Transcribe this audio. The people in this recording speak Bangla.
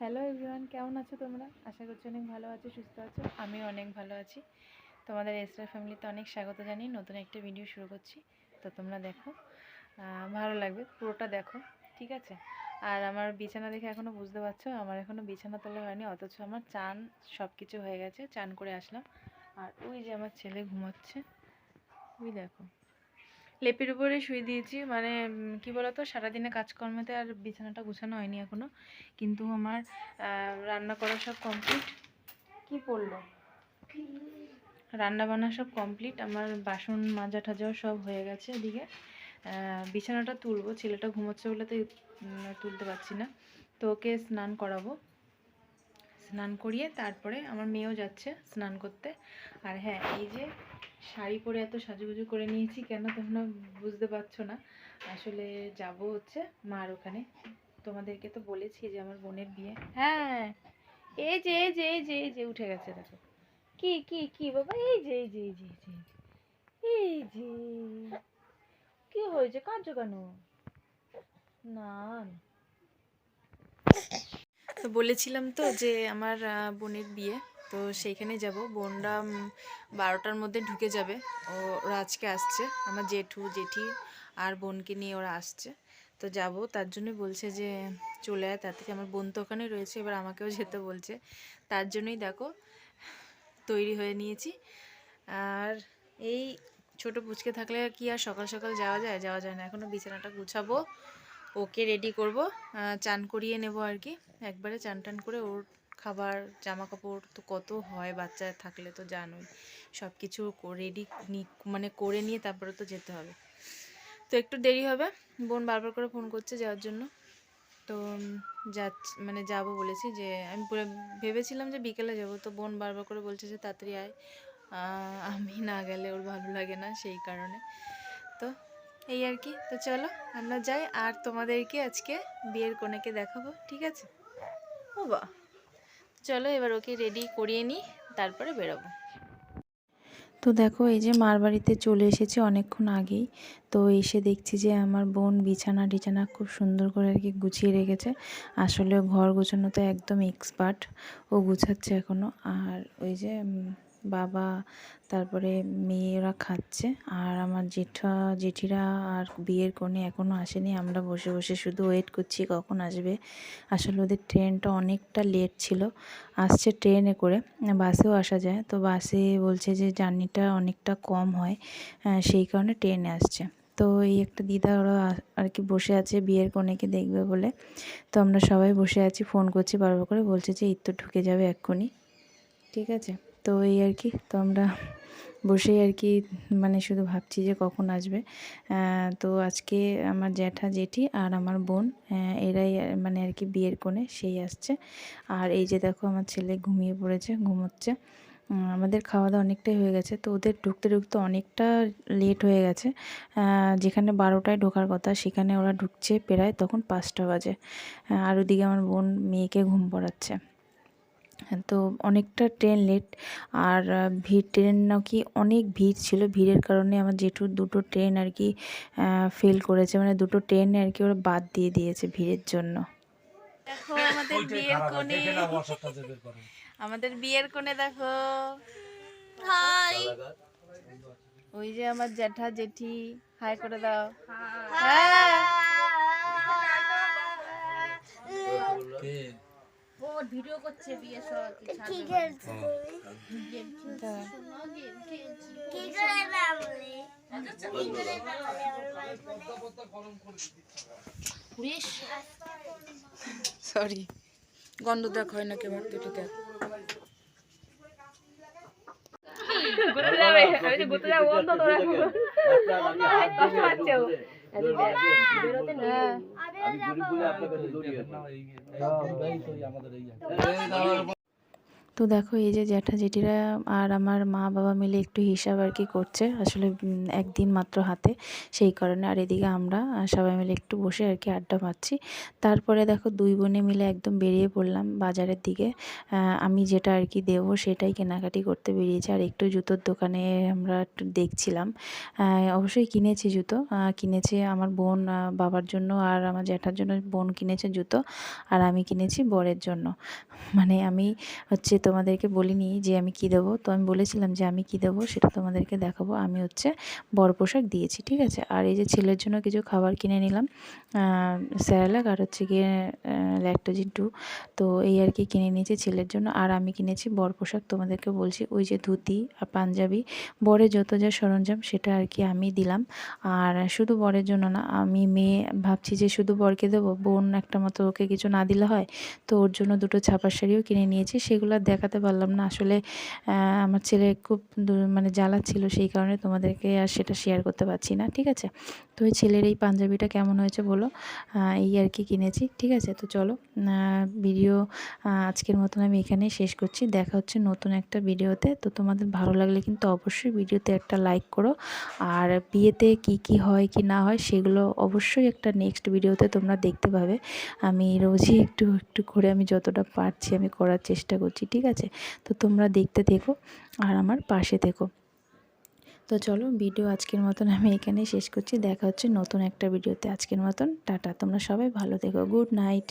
হ্যালো এভরিওয়ান কেমন আছো তোমরা? আশা করছি অনেক ভালো আছো, সুস্থ আছো। আমিও অনেক ভালো আছি। তোমাদের এসরা ফ্যামিলিতে অনেক স্বাগত জানিয়ে নতুন একটা ভিডিও শুরু করছি। তো তোমরা দেখো ভালো লাগবে, পুরোটা দেখো, ঠিক আছে? আর আমার বিছানা দেখে এখনও বুঝতে পারছ, আমার এখনও বিছানা তোলা হয়নি, অথচ আমার চান সব কিছু হয়ে গেছে, চান করে আসলাম। আর ওই যে আমার ছেলে ঘুমাচ্ছে, ওই দেখো। লেপের উপরে শুয়ে দিয়েছি। মানে কি বলতো, সারাদিনে কাজকর্মেতে আর বিছানাটা গুছানো হয়নি এখনও। কিন্তু আমার রান্না করা সব কমপ্লিট কি পড়ল? রান্না বান্না সব কমপ্লিট আমার বাসন মাজা টাজাও সব হয়ে গেছে এদিকে। বিছানাটা তুলবো। ছেলেটা ঘুমোচ্ছে বলে তো তুলতে পারছি না। তো ওকে স্নান করাবো। স্নান করিয়ে তারপরে আমার মেয়েও যাচ্ছে স্নান করতে। আর হ্যাঁ এই যে শাড়ি পরে এত সাজুগুজু করে নিয়েছি কেন তোমরা বুঝতে পারছ না। আসলে যাব হচ্ছে মার ওখানে। তোমাদেরকে তো বলেছি যে আমার বোনের বিয়ে। হ্যাঁ এই যে এই যে এই যে এই যে, উঠে গেছে দেখো। কি কি কি বাবা, এই যে এই যে এই যে এই যে কি হয়েছে? কাঁদছো কেন? না। তো বলেছিলাম তো যে আমার বোনের বিয়ে। তো সেইখানে যাব। বোনরা বারোটার মধ্যে ঢুকে যাবে। ও, ওরা আজকে আসছে। আমার জেঠু, জেঠি আর বোনকে নিয়ে ওরা আসছে। তো যাব। তার জন্য বলছে যে, চলে আয়। তার থেকে আমার বোন তো ওখানে রয়েছে। এবার আমাকেও যেতে বলছে। তার জন্যই দেখো, তৈরি হয়ে নিয়েছি। আর এই ছোট পুচকে থাকলে কি আর সকাল সকাল যাওয়া যায়? যাওয়া যায় না। এখনও বিছানাটা গুছাবো। ওকে রেডি করব। চান করিয়ে নেব আর কি। একবারে চান টান করে ওর খাবার জামা কাপড় তো কত হয় বাচ্চা থাকলে তো জানোই। সব কিছু রেডি মানে করে নিয়ে তারপরে তো যেতে হবে। তো একটু দেরি হবে, বোন বারবার করে ফোন করছে যাওয়ার জন্য। তো যাচ্ছি মানে যাব বলেছি যে, আমি ভেবেছিলাম যে বিকেলে যাব, তো বোন বারবার করে বলছে যে তাড়াতাড়ি আয়। আমি না গেলে ওর ভালো লাগে না সেই কারণে। তো, এই আর কি, তো চলো আমরা যাই। আর তোমাদেরকে আজকে বিয়ের কনেকে দেখাবো, ঠিক আছে? ও বা চলো এবার ওকে রেডি করিয়ে নিই, তারপরে বেরোবো। তো দেখো, এই যে মার বাড়িতে চলে এসেছি অনেকক্ষণ আগেই। তো এসে দেখছি যে আমার বোন বিছানা টিছানা খুব সুন্দর করে আর কি গুছিয়ে রেখেছে। আসলে ঘর গোছানো তো একদম এক্সপার্ট ও গুছাচ্ছে এখনও আর ওই যে বাবা, তারপরে মেয়েরা খাচ্ছে। আর আমার জেঠা, জেঠিরা আর বিয়ের কোণে এখনও আসেনি। আমরা বসে বসে শুধু ওয়েট করছি কখন আসবে। আসলে ওদের ট্রেনটা অনেকটা লেট ছিল। আসছে ট্রেনে করে। বাসেও আসা যায়। তো বাসে বলছে যে জার্নিটা অনেকটা কম হয়। সেই কারণে ট্রেনে আসছে। তো এই একটা দিদা ওরা আর কি বসে আছে বিয়ের কনেকে দেখবে বলে। তো আমরা সবাই বসে আছি ফোন করছি, বারবার করে বলছে যে এই তো ঢুকে যাবে এক্ষুনি। ঠিক আছে? তো এই আর কি, তো আমরা বসেই আর কি মানে শুধু ভাবছি যে কখন আসবে। তো আজকে আমার জ্যাঠা, জেঠি আর আমার বোন এরাই মানে আর কি বিয়ের কোণে সেই আসছে। আর এই যে দেখো আমার ছেলে ঘুমিয়ে পড়েছে, ঘুমোচ্ছে। আমাদের খাওয়া দাওয়া অনেকটাই হয়ে গেছে, তো ওদের ঢুকতে ঢুকতে অনেকটা লেট হয়ে গেছে। যেখানে বারোটায় ঢোকার কথা, সেখানে ওরা ঢুকছে প্রায় তখন পাঁচটা বাজে। আর ওদিকে আমার বোন মেয়েকে ঘুম পড়াচ্ছে। তো অনেকটা ট্রেন লেট আর ভিড় ট্রেন নাকি অনেক ভিড় ছিল। ভিড়ের কারণে আমার জেঠুর দুটো ট্রেন আর কি ফেল করেছে। মানে দুটো ট্রেন আর কি ওরা বাদ দিয়ে দিয়েছে ভিড়ের জন্য। দেখো আমাদের বিয়ের কোণে আমাদের বিয়ের কোণে দেখো। হাই ওই যে আমার জ্যাঠা জেঠি হাই করে দাও। হ্যাঁ ও ভিডিও করছে বিয়ে সব কি খেলছো। কি করে নামলে সরি। গন্ধ দেখ হয় না কেমন কেটে দেখ। আমি গরিব বলে আপনার কাছে দৌড়িয়ে আমাদের এই তো দেখো, এই যে জ্যাঠা জেঠিরা আর আমার মা বাবা মিলে একটু হিসাব আর কি করছে, আসলে একদিন মাত্র হাতে, সেই কারণে। আর এদিকে আমরা সবাই মিলে একটু বসে আর কি আড্ডা মারছি। তারপরে দেখো, দুই বোনে মিলে একদম বেরিয়ে পড়লাম বাজারের দিকে। আমি যেটা আর কি দেবো, সেটাই কেনাকাটি করতে বেরিয়েছি। আর একটু জুতোর দোকানে আমরা একটু দেখছিলাম। অবশ্যই কিনেছি জুতো। কিনেছে আমার বোন বাবার জন্য আর আমার জ্যাঠার জন্য বোন কিনেছে জুতো। আর আমি কিনেছি বরের জন্য। মানে আমি হচ্ছে তোমাদেরকে বলিনি যে আমি কী দেবো। তো আমি বলেছিলাম যে আমি কী দেবো সেটা তোমাদেরকে দেখাবো। আমি হচ্ছে বর পোশাক দিয়েছি, ঠিক আছে? আর এই যে ছেলের জন্য কিছু খাবার কিনে নিলাম স্যারালাক আর হচ্ছে গিয়ে ল্যাকটোজিন টু। তো এই আর কি কিনে নিয়েছি ছেলের জন্য। আর আমি কিনেছি বর পোশাক তোমাদেরকে বলছি, ওই যে ধুতি আর পাঞ্জাবি। বরের যত যা সরঞ্জাম সেটা আর কি আমি দিলাম। আর শুধু বরের জন্য না, আমি মেয়ে, ভাবছি যে শুধু বরকে দেবো। বোন একটা মতো ওকে কিছু না দিলে হয়, তো ওর জন্য দুটো ছাপার শাড়িও কিনে নিয়েছি। সেগুলো আর দেখাতে পারলাম না। আসলে আমার ছেলে খুব মানে জ্বালাচ্ছিল সেই কারণে তোমাদেরকে আর সেটা শেয়ার করতে পারছি না, ঠিক আছে? তো ওই ছেলের এই পাঞ্জাবিটা কেমন হয়েছে বলো? এই আর কি কিনেছি, ঠিক আছে? তো চলো ভিডিও আজকের মতন আমি এখানেই শেষ করছি। দেখা হচ্ছে নতুন একটা ভিডিওতে তো তোমাদের ভালো লাগলে কিন্তু অবশ্যই ভিডিওতে একটা লাইক করো। আর বিয়েতে কি কি হয়, কি না হয়, সেগুলো অবশ্যই একটা নেক্সট ভিডিওতে তোমরা দেখতে পাবে। আমি রোজই একটু একটু করে আমি যতটা পারছি আমি করার চেষ্টা করছি, ঠিক আছে? তো তোমরা দেখতে থেকো আর আমার পাশে থেকো তো চলো ভিডিও আজকের মতন আমি এখানে শেষ করছি। দেখা হচ্ছে নতুন একটা ভিডিওতে আজকের মতন টাটা। তোমরা সবাই ভালো থেকো। Good night